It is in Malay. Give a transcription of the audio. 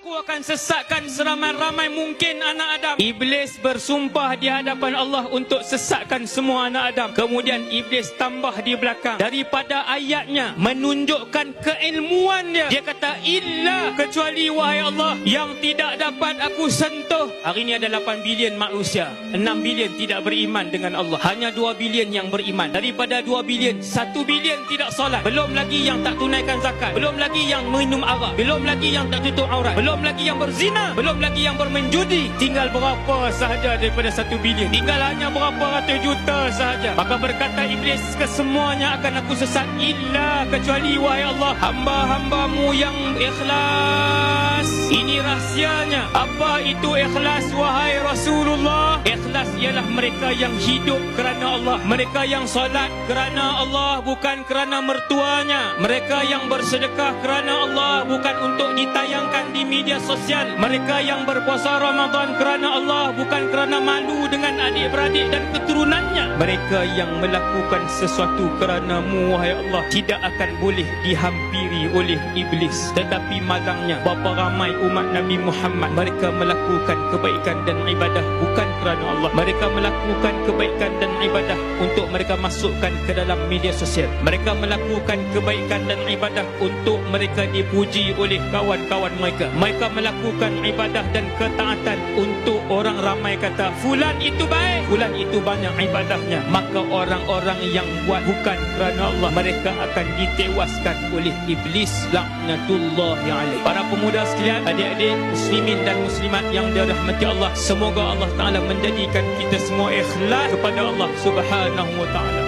Aku akan sesatkan seramai-ramai mungkin anak Adam. Iblis bersumpah di hadapan Allah untuk sesatkan semua anak Adam. Kemudian Iblis tambah di belakang. Daripada ayatnya menunjukkan keilmuan dia. Dia kata, Illa kecuali wahai Allah yang tidak dapat aku sentuh. Hari ini ada 8 bilion manusia. 6 bilion tidak beriman dengan Allah. Hanya 2 bilion yang beriman. Daripada 2 bilion, 1 bilion tidak solat. Belum lagi yang tak tunaikan zakat. Belum lagi yang minum arak. Belum lagi yang tak tutup aurat. Belum lagi yang berzina. Belum lagi yang bermain judi. Tinggal berapa sahaja daripada 1 bilion. Tinggal hanya berapa ratus juta sahaja. Maka berkata Iblis, kesemuanya akan aku sesat. Illa kecuali wahai Allah. Hamba-hambamu yang ikhlas. Ini rahsianya. Apa itu ikhlas wahai Rasulullah? Ikhlas ialah mereka yang hidup kerana Allah. Mereka yang solat kerana Allah bukan kerana mertuanya. Mereka yang bersedekah kerana Allah bukan untuk ditayangkan di media sosial. Mereka yang berpuasa Ramadan kerana Allah bukan kerana malu dengan adik-beradik dan keturunannya. Mereka yang melakukan sesuatu kerana-Mu wahai Allah tidak akan boleh dihampiri oleh iblis. Tetapi malangnya berapa ramai umat Nabi Muhammad mereka melakukan kebaikan dan ibadah bukan kerana Allah. Mereka melakukan kebaikan dan ibadah untuk mereka masukkan ke dalam media sosial. Mereka melakukan kebaikan dan ibadah untuk mereka dipuji oleh kawan-kawan mereka. Mereka melakukan ibadah dan ketaatan untuk orang ramai kata fulan itu baik, fulan itu banyak ibadahnya. Maka orang-orang yang buat bukan kerana Allah mereka akan ditewaskan oleh iblis laknatullahi alaih. Para pemuda sekalian, adik-adik muslimin dan muslimat yang dirahmati Allah, semoga Allah Taala menjadikan kita semua ikhlas kepada Allah Subhanahu wa taala.